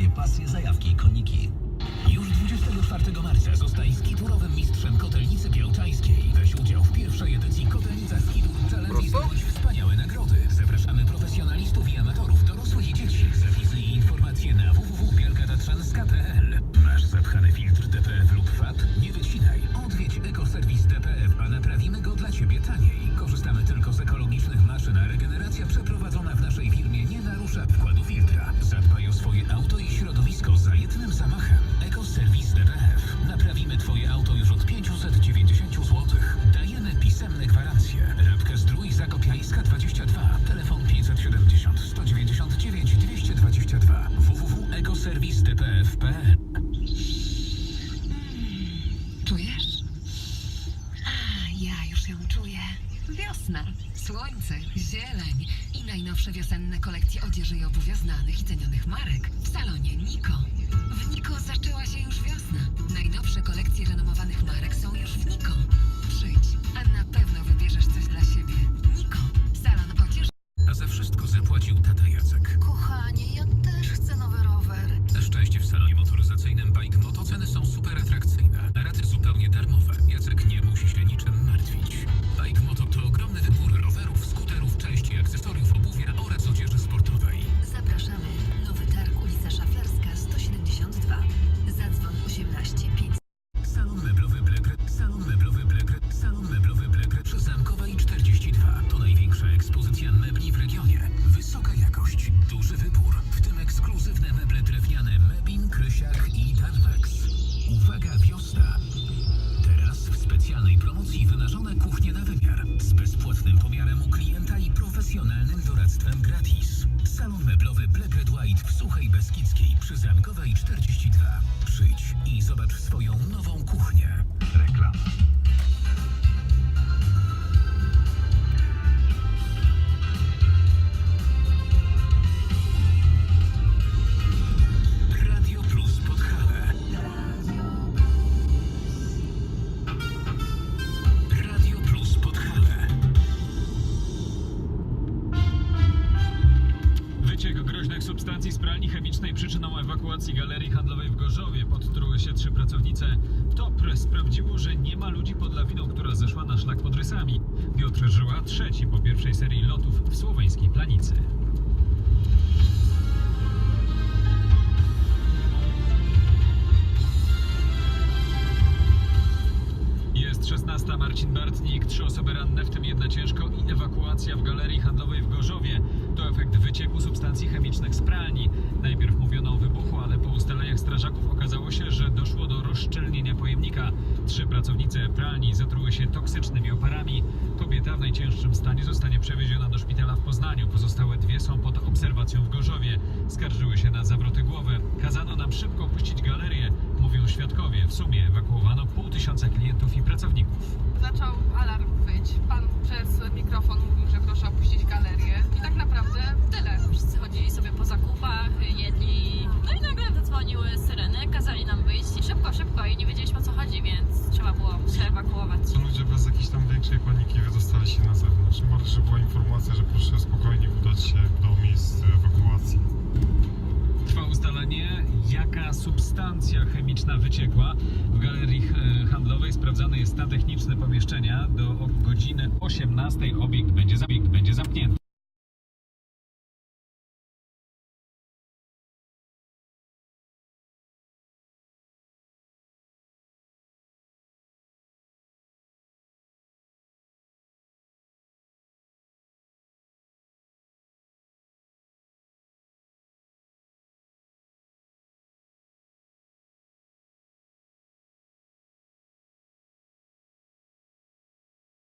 wszystkie pasje, zajawki i koniki. Już 24 marca zostaj skiturowym mistrzem Kotelnicy Wiosna, słońce, zieleń i najnowsze wiosenne kolekcje odzieży i obuwia znanych i cenionych marek w salonie Niko. W Niko zaczęła się już wiosna. Najnowsze meblowy Black Red White w Suchej Beskidzkiej przy Zamkowej 42. Przyjdź i zobacz swoją nową kuchnię. Reklama. Wyciek groźnych substancji z pralni chemicznej przyczyną ewakuacji galerii handlowej w Gorzowie podtruły się trzy pracownice. TOP sprawdziło, że nie ma ludzi pod lawiną, która zeszła na szlak pod rysami. Piotr Żyła, trzeci po pierwszej serii lotów w słoweńskiej Planicy. Jest 16. Marcin Bartnik, trzy osoby ranne, w tym jedna ciężko i ewakuacja w galerii handlowej w Gorzowie. To efekt wycieku substancji chemicznych z pralni. Najpierw mówiono o wybuchu, ale po ustaleniach strażaków okazało się, że doszło do rozszczelnienia pojemnika. Trzy pracownice pralni zatruły się toksycznymi oparami. Kobieta w najcięższym stanie zostanie przewieziona do szpitala w Poznaniu. Pozostałe dwie są pod obserwacją w Gorzowie. Skarżyły się na zawroty głowy. Kazano nam szybko opuścić galerię, świadkowie. W sumie ewakuowano pół tysiąca klientów i pracowników. zaczął alarm być. Pan przez mikrofon mówił, że proszę opuścić galerię. I tak naprawdę tyle. Wszyscy chodzili sobie po zakupach, jedli. No i nagle zadzwoniły syreny, kazali nam wyjść i szybko, szybko i nie wiedzieliśmy o co chodzi, więc trzeba było się ewakuować. Ludzie bez jakiejś tam większej paniki wydostali się na zewnątrz. Bardziej, że była informacja, że proszę spokojnie udać się do miejsc ewakuacji. Trwa ustalenie, substancja chemiczna wyciekła. W galerii e, handlowej sprawdzany jest stan techniczny pomieszczenia. Do godziny 18 obiekt będzie, obiekt będzie zamknięty.